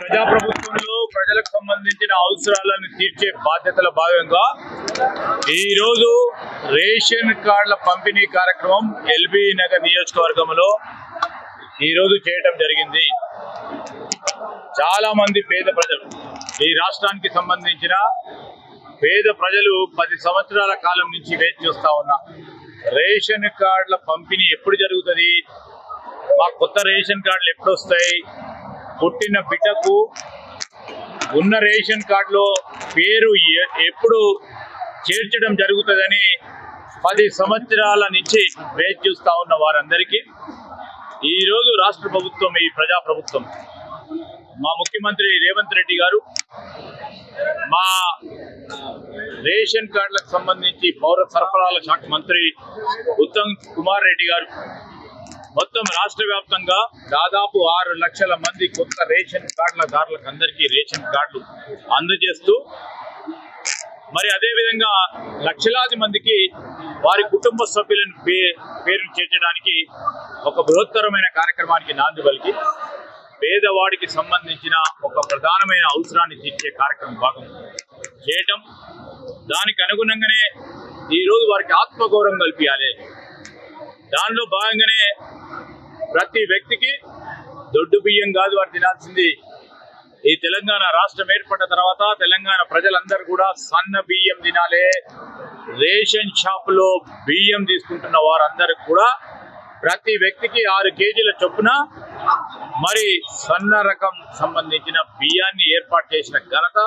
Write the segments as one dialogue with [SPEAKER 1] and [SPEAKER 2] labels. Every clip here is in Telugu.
[SPEAKER 1] ప్రజాప్రభుత్వంలో ప్రజలకు సంబంధించిన అవసరాలను తీర్చే బాధ్యతల భాగంగా ఈరోజు రేషన్ కార్డుల పంపిణీ కార్యక్రమం ఎల్బీ నగర్ నియోజకవర్గంలో ఈరోజు చేయటం జరిగింది. చాలా మంది పేద ప్రజలు ఈ రాష్ట్రానికి సంబంధించిన పేద ప్రజలు పది సంవత్సరాల కాలం నుంచి వేచి చూస్తా ఉన్నా రేషన్ కార్డుల పంపిణీ ఎప్పుడు జరుగుతుంది? మా కొత్త రేషన్ కార్డులు ఎప్పుడు వస్తాయి పుట్టిన బిడ్డకు ఉన్న రేషన్ కార్డులో పేరు ఎప్పుడు చేర్చడం జరుగుతుందని పది సంవత్సరాల నుంచి వేచి చూస్తా ఉన్న వారందరికీ ఈరోజు రాష్ట్ర ప్రభుత్వం ఈ ప్రజా ప్రభుత్వం మా ముఖ్యమంత్రి రేవంత్ రెడ్డి గారు మా రేషన్ కార్డులకు సంబంధించి పౌర సరఫరాల శాఖ మంత్రి ఉత్తమ్ కుమార్ రెడ్డి గారు మొత్తం రాష్ట్ర వ్యాప్తంగా దాదాపు ఆరు లక్షల మంది కొత్త రేషన్ కార్డుల దారులకు అందరికీ రేషన్ కార్డులు అందజేస్తూ మరి అదే విధంగా లక్షలాది మందికి వారి కుటుంబ సభ్యులను పే పేరు చేర్చడానికి ఒక బృహత్తరమైన కార్యక్రమానికి నాంది పలికి. పేదవాడికి సంబంధించిన ఒక ప్రధానమైన అవసరాన్ని తీర్చే కార్యక్రమం భాగం చేయటం. దానికి అనుగుణంగానే ఈ రోజు వారికి ఆత్మగౌరవం కల్పించాలి దానిలో భాగంగానే ప్రతి వ్యక్తికి దొడ్డు బియ్యం కాదు వారు తినాల్సింది. ఈ తెలంగాణ రాష్ట్రం ఏర్పడిన తర్వాత తెలంగాణ ప్రజలందరూ కూడా సన్న బియ్యం తినాలి. రేషన్ షాప్లో బియ్యం తీసుకుంటున్న వారందరికి కూడా ప్రతి వ్యక్తికి ఆరు కేజీల చొప్పున మరి సన్న రకం సంబంధించిన బియ్యాన్ని ఏర్పాటు చేసిన ఘనత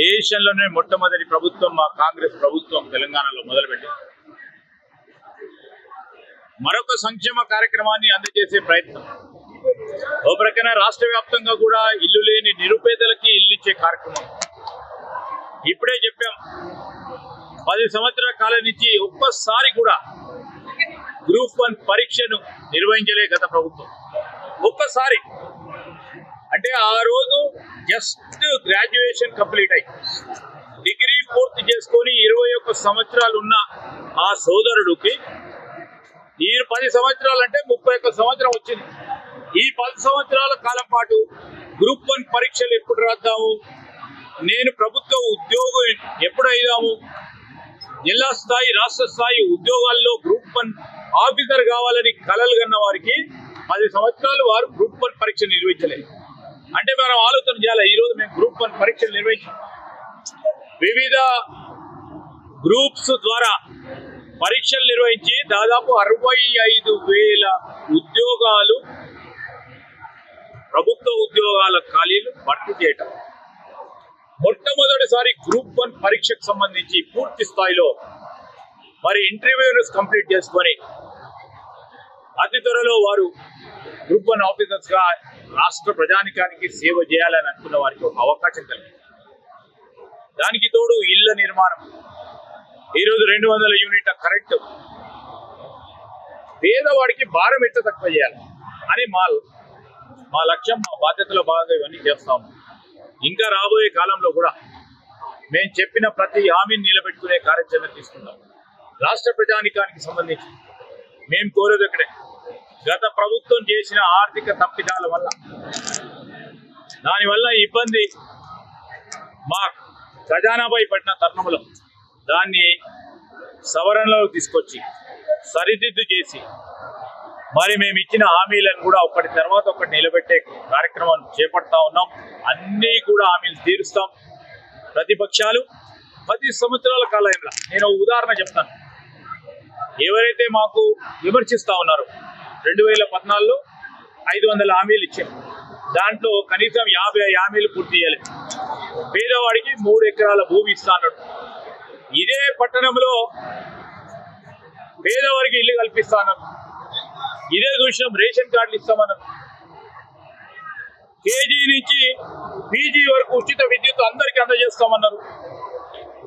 [SPEAKER 1] దేశంలోనే మొట్టమొదటి ప్రభుత్వం మా కాంగ్రెస్ ప్రభుత్వం తెలంగాణలో మొదలుపెట్టింది. మరొక సంక్షేమ కార్యక్రమాన్ని అందజేసే ప్రయత్నం. ఓ ప్రక్కన రాష్ట్ర వ్యాప్తంగా కూడా ఇల్లు లేని నిరుపేదలకి ఇల్లు ఇచ్చే కార్యక్రమం. ఇప్పుడే చెప్పాం పది సంవత్సరాల కాలం నుంచి ఒక్కసారి కూడా గ్రూప్ వన్ పరీక్షను నిర్వహించలే గత ప్రభుత్వం. ఒక్కసారి. అంటే ఆ రోజు జస్ట్ గ్రాడ్యుయేషన్ కంప్లీట్ అయ్యి డిగ్రీ పూర్తి చేసుకొని ఇరవై ఒక్క సంవత్సరాలు ఉన్న ఆ సోదరుడికి ఈ పది సంవత్సరాలు అంటే ముప్పై ఒక్క సంవత్సరం వచ్చింది. ఈ పది సంవత్సరాల కాలం పాటు గ్రూప్ వన్ పరీక్షలు ఎప్పుడు రాద్దాము? నేను ప్రభుత్వ ఉద్యోగం ఎప్పుడు అయిదాము జిల్లా స్థాయి రాష్ట్ర స్థాయి ఉద్యోగాల్లో గ్రూప్ వన్ ఆఫీసర్ కావాలని కలలు కన్న వారికి పది సంవత్సరాలు వారు గ్రూప్ వన్ పరీక్ష నిర్వహించలేదు అంటే మనం ఆలోచన చేయాలి ఈ మేము గ్రూప్ వన్ పరీక్షలు నిర్వహించాం. వివిధ గ్రూప్స్ ద్వారా పరీక్షలు నిర్వహించి దాదాపు అరవై ఐదు వేల ఉద్యోగాలు ప్రభుత్వ ఉద్యోగాల ఖాళీలు భర్తీ చేయటం. మొట్టమొదటిసారి గ్రూప్ వన్ పరీక్షకు సంబంధించి పూర్తి స్థాయిలో మరి ఇంటర్వ్యూస్ కంప్లీట్ చేసుకొని అతి త్వరలో వారు గ్రూప్ వన్ ఆఫీసర్స్గా రాష్ట్ర ప్రజానికానికి సేవ చేయాలని అనుకున్న వారికి ఒక అవకాశం కలిగింది. దానికి తోడు ఇళ్ళ నిర్మాణం ఈరోజు రెండు వందల యూనిట్ల కరెంట్. పేదవాడికి భారం ఎట్ట తక్కువ చేయాలి? అని మా మా లక్ష్యం మా బాధ్యతలో భాగంగా ఇవన్నీ చేస్తాము ఇంకా రాబోయే కాలంలో కూడా మేము చెప్పిన ప్రతి హామీని నిలబెట్టుకునే కార్యాచరణ తీసుకుంటాం రాష్ట్ర ప్రజానికానికి సంబంధించి మేము కోరేది ఒకటే. గత ప్రభుత్వం చేసిన ఆర్థిక తప్పిదాల వల్ల దానివల్ల ఇబ్బంది మా ఖజానాపై పడిన తరుణంలో దాన్ని సవరణలోకి తీసుకొచ్చి సరిదిద్దు చేసి మరి మేము ఇచ్చిన హామీలను కూడా ఒకటి తర్వాత ఒకటి నిలబెట్టే కార్యక్రమం చేపడతా ఉన్నాం. అన్నీ కూడా హామీలు తీరుస్తాం. ప్రతిపక్షాలు పది సంవత్సరాల కాలంలో నేను ఉదాహరణ చెప్తాను. ఎవరైతే మాకు విమర్శిస్తూ ఉన్నారో రెండు వేల పద్నాలుగులో ఐదు వందల హామీలు ఇచ్చాం దాంట్లో కనీసం యాభై హామీలు పూర్తి చేయాలి పేదవాడికి మూడు ఎకరాల భూమి ఇస్తా అన్నాడు. ఇదే పట్టణంలో పేదవారికి ఇల్లు కల్పిస్తా ఇదే చూసినాం రేషన్ కార్డులు ఇస్తామన్నాం కేజీ నుంచి పీజీ వరకు ఉచిత విద్యుత్ అందరికీ అందజేస్తామన్నారు.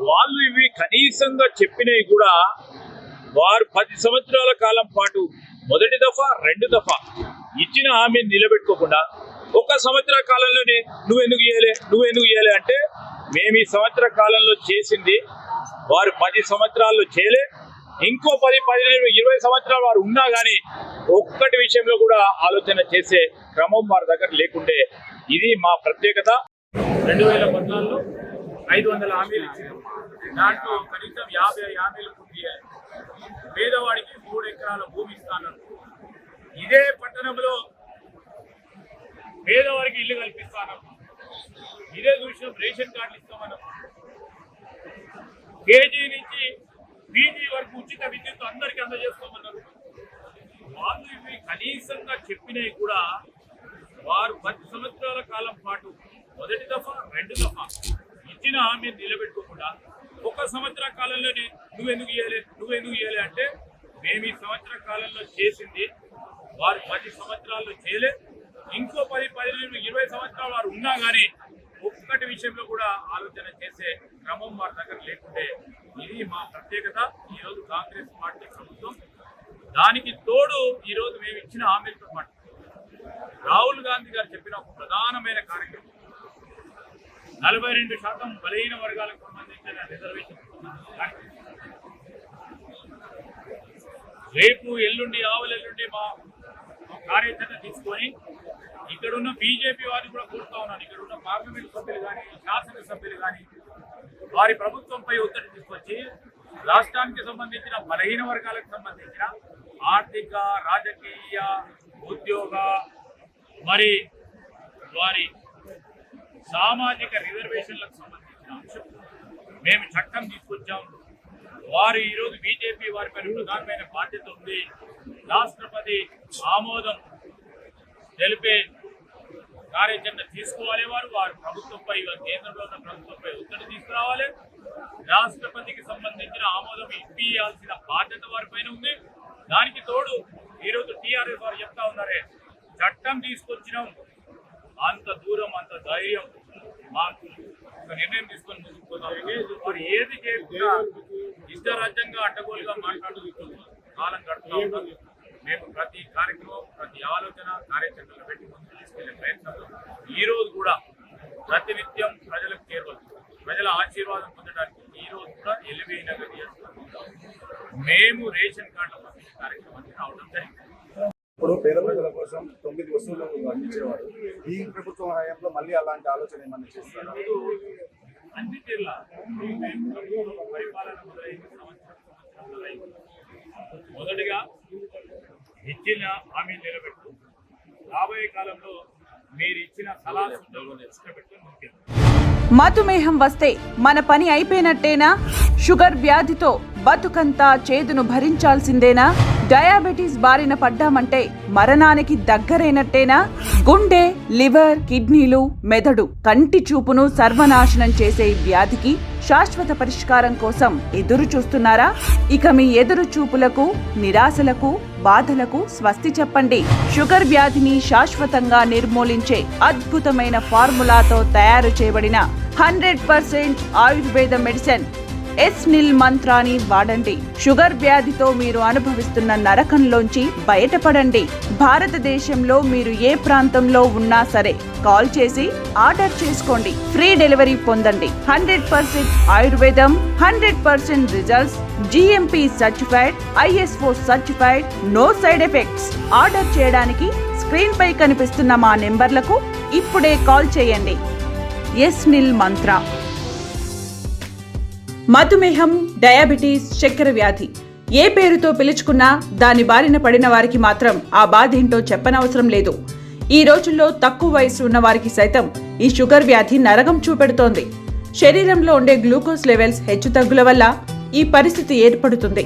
[SPEAKER 1] వాళ్ళు ఇవి కనీసంగా చెప్పినవి కూడా వారు పది సంవత్సరాల కాలం పాటు మొదటి దఫా రెండు దఫా ఇచ్చిన హామీని నిలబెట్టుకోకుండా ఒక సంవత్సర కాలంలోనే నువ్వు ఎందుకు ఇయ్యలే నువ్వు ఎందుకు ఇయ్యలే అంటే మేము ఈ సంవత్సర కాలంలో చేసింది వారు పది సంవత్సరాల్లో చేయలే. ఇంకో పది పదిహేను ఇరవై సంవత్సరాలు వారు ఉన్నా కానీ ఒక్కటి విషయంలో కూడా ఆలోచన చేసే క్రమం వారి దగ్గర లేకుండే. ఇది మా ప్రత్యేకత. రెండు వేల పద్నాలుగులో ఐదు వందల హామీలు ఇచ్చారు దాంట్లో కనీసం యాభై హామీలు పూర్తి పేదవాడికి మూడు ఎకరాల భూమి ఇస్తాను ఇదే పట్టణంలో పేదవాడికి ఇల్లు కల్పిస్తాను ఇదే చూసినాం రేషన్ కార్డులు ఇస్తామన్నాం కేజీ నుంచి పీజీ వరకు ఉచిత విద్యుత్ అందరికీ అందజేస్తామన్నారు వాళ్ళు ఇవి కనీసంగా చెప్పినవి కూడా వారు పది సంవత్సరాల కాలం పాటు మొదటి దఫా రెండు దఫా ఇచ్చిన హామీని నిలబెట్టుకోకుండా ఒక సంవత్సర కాలంలోనే నువ్వెందుకు ఇవ్వలే నువ్వెందుకు ఇవ్వలే అంటే మేము ఈ సంవత్సర కాలంలో చేసింది వారు పది సంవత్సరాల్లో చేయలే. ఇంకో పది పదిహేను ఇరవై సంవత్సరాలు వారు ఉన్నా కానీ ఒక్కటి విషయంలో కూడా ఆలోచన చేసే క్రమం వారి దగ్గర లేకుంటే ఇది మా ప్రత్యేకత. ఈరోజు కాంగ్రెస్ పార్టీ ప్రభుత్వం దానికి తోడు ఈరోజు మేము ఇచ్చిన హామీలతో పాటు రాహుల్ గాంధీ గారు చెప్పిన ఒక ప్రధానమైన కార్యక్రమం. నలభై రెండు శాతం బలహీన వర్గాలకు సంబంధించిన రిజర్వేషన్ రేపు ఎల్లుండి ఆవులెల్లుండి మా కార్యాచరణ తీసుకొని ఇక్కడ ఉన్న బీజేపీ వారిని కూడా కోరుతా ఉన్నాను ఇక్కడ ఉన్న పార్లమెంట్ సభ్యులు కానీ శాసనసభ్యులు కానీ వారి ప్రభుత్వంపై ఒత్తిడి తీసుకొచ్చి రాష్ట్రానికి సంబంధించిన బలహీన వర్గాలకు సంబంధించిన ఆర్థిక రాజకీయ ఉద్యోగ మరి వారి సామాజిక రిజర్వేషన్లకు సంబంధించిన అంశం. మేము చట్టం తీసుకొచ్చాం వారు ఈరోజు బీజేపీ వారి పైన ప్రధానమైన బాధ్యత ఉంది. రాష్ట్రపతి ఆమోదం తెలిపే కార్యాచరణ తీసుకోవాలి వారు. వారు ప్రభుత్వంపై కేంద్రంలో ఉన్న ప్రభుత్వంపై ఒత్తిడి తీసుకురావాలి. రాష్ట్రపతికి సంబంధించిన ఆమోదం ఇప్పియాల్సిన బాధ్యత వారి పైన ఉంది. దానికి తోడు ఈరోజు టీఆర్ఎస్ వారు చెప్తా ఉన్నారే చట్టం తీసుకొచ్చినాం. అంత దూరం అంత ధైర్యం మాకు ఒక నిర్ణయం తీసుకొని ముందుకు పోతాం వారు ఏది చేయకుండా ఇష్టరాజ్యంగా అడ్డగోలుగా మాట్లాడుతూ కాలం గడుపుతూ ఉంటాం మేము ప్రతి కార్యక్రమం ప్రతి ఆలోచన కార్యాచరణలు పెట్టి ముందుకు తీసుకెళ్ళే ప్రయత్నంలో ఈ రోజు కూడా ప్రతినిత్యం ప్రజలకు చేరవచ్చు ప్రజల ఆశీర్వాదం పొందడానికి ఈ రోజు కూడా ఎలివేయి నగర్ మేము రేషన్ కార్డుల పంపిణీ కార్యక్రమానికి రావడం జరిగింది.
[SPEAKER 2] ఇప్పుడు పేద ప్రజల కోసం తొమ్మిది వస్తువులు అందించేవారు. ఈ ప్రభుత్వం హయాంలో మళ్ళీ అలాంటి ఆలోచన ఏమన్నా చేస్తారు?
[SPEAKER 1] అన్ని జిల్లా పరిపాలన మొదలైన సంవత్సరం సంవత్సరం మొదటిగా ఇచ్చిన హామీ నిలబెట్టు. రాబోయే కాలంలో మీరు ఇచ్చిన సలహా సూచనలు నిలబెట్టడం ముఖ్యం
[SPEAKER 3] మధుమేహం వస్తే మన పని అయిపోయినట్టేనా? షుగర్ వ్యాధితో బతుకంతా చేదును భరించాల్సిందేనా? డయాబెటీస్ బారిన పడ్డామంటే మరణానికి దగ్గరైనట్టేనా? గుండె లివర్ కిడ్నీలు మెదడు కంటి చూపును సర్వనాశనం చేసే వ్యాధికి శాశ్వత పరిష్కారం కోసం ఎదురు చూస్తున్నారా? ఇక మీ ఎదురు చూపులకు నిరాశలకు బాధలకు స్వస్తి చెప్పండి. షుగర్ వ్యాధిని శాశ్వతంగా నిర్మూలించే అద్భుతమైన ఫార్ములాతో తయారు చేయబడిన hundred percent Ayurveda medicine S nil మంత్రాన్ని వాడండి. షుగర్ వ్యాధితో మీరు అనుభవిస్తున్న నరకంలోంచి బయటపడండి. భారతదేశంలో మీరు ఏ ప్రాంతంలో ఉన్నా సరే కాల్ చేసి ఆర్డర్ చేసుకోండి. ఫ్రీ డెలివరీ పొందండి. హండ్రెడ్ పర్సెంట్ ఆయుర్వేదం hundred percent results GMP certified ISO certified no side effects order చేయడానికి స్క్రీన్ పై కనిపిస్తున్న మా నెంబర్లకు ఇప్పుడే కాల్ చేయండి. ఎస్ నిల్ మంత్ర. మధుమేహం డయాబెటీస్ చక్కెర వ్యాధి. ఏ పేరుతో పిలుచుకున్నా దాని బారిన పడిన వారికి మాత్రం ఆ బాధ ఏంటో చెప్పనవసరం లేదు. ఈ రోజుల్లో తక్కువ వయసు ఉన్న వారికి సైతం ఈ షుగర్ వ్యాధి నరకం చూపెడుతోంది. శరీరంలో ఉండే గ్లూకోజ్ లెవెల్స్ హెచ్చుతగ్గుల వల్ల ఈ పరిస్థితి ఏర్పడుతుంది.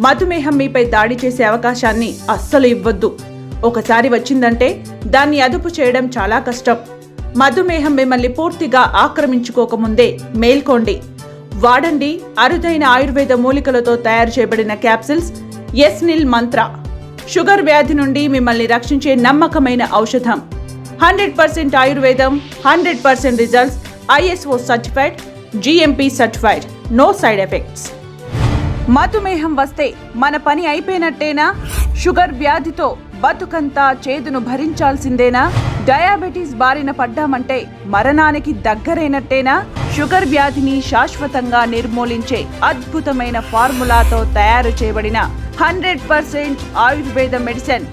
[SPEAKER 3] మధుమేహం మీపై దాడి చేసే అవకాశాన్ని అస్సలు ఇవ్వద్దు. ఒకసారి వచ్చిందంటే దాన్ని అదుపు చేయడం చాలా కష్టం. మధుమేహం మిమ్మల్ని పూర్తిగా ఆక్రమించుకోకముందే మేల్కోండి. వాడండి అరుదైన ఆయుర్వేద మూలికలతో తయారు చేయబడిన క్యాప్సిల్స్ ఎస్నిల్ మంత్ర. షుగర్ వ్యాధి నుండి మిమ్మల్ని రక్షించే నమ్మకమైన ఔషధం. హండ్రెడ్ పర్సెంట్ ఆయుర్వేదం hundred percent results ISO certified GMP certified. No side effects. మధుమేహం వస్తే మన పని అయిపోయినట్టేనా? షుగర్ వ్యాధితో బతుకంతా చేదును భరించాల్సిందేనా? డయాబెటీస్ బారిన పడ్డామంటే మరణానికి దగ్గరైనట్టేనా? షుగర్ వ్యాధిని శాశ్వతంగా నిర్మూలించే అద్భుతమైన ఫార్ములాతో తయారు చేయబడిన hundred percent Ayurveda medicine.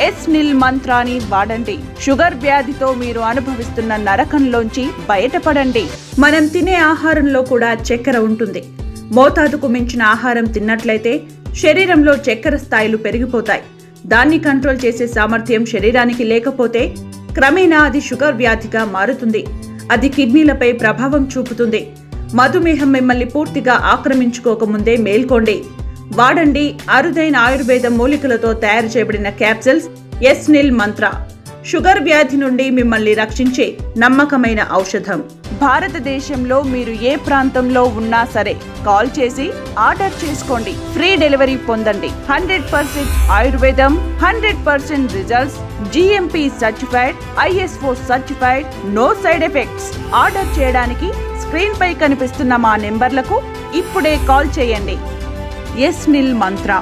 [SPEAKER 3] S nil మంత్రాన్ని వాడండి. షుగర్ వ్యాధితో మీరు అనుభవిస్తున్న నరకంలోంచి బయటపడండి. మనం తినే ఆహారంలో కూడా చక్కెర ఉంటుంది. మోతాదుకు మించిన ఆహారం తిన్నట్లయితే శరీరంలో చక్కెర స్థాయిలు పెరిగిపోతాయి. దాన్ని కంట్రోల్ చేసే సామర్థ్యం శరీరానికి లేకపోతే క్రమేణా అది షుగర్ వ్యాధిగా మారుతుంది. అది కిడ్నీలపై ప్రభావం చూపుతుంది. మధుమేహం మిమ్మల్ని పూర్తిగా ఆక్రమించుకోకముందే మేల్కోండి. వాడండి. అరుదైన ఆయుర్వేద మూలికలతో తయారు చేయబడిన capsules S nil Mantra sugar వ్యాధి నుండి మిమ్మల్ని రక్షించే నమ్మకమైన ఔషధం. భారతదేశంలో మీరు ఏ ప్రాంతంలో ఉన్నా సరే కాల్ చేసి ఆర్డర్ చేసుకోండి. ఫ్రీ డెలివరీ పొందండి. హండ్రెడ్ పర్సెంట్ ఆయుర్వేదం hundred percent results GMP certified ISO certified no side effects. Order చేయడానికి స్క్రీన్ పై కనిపిస్తున్న మా నెంబర్లకు ఇప్పుడే కాల్ చేయండి. ఎస్ నిల్ మంత్ర.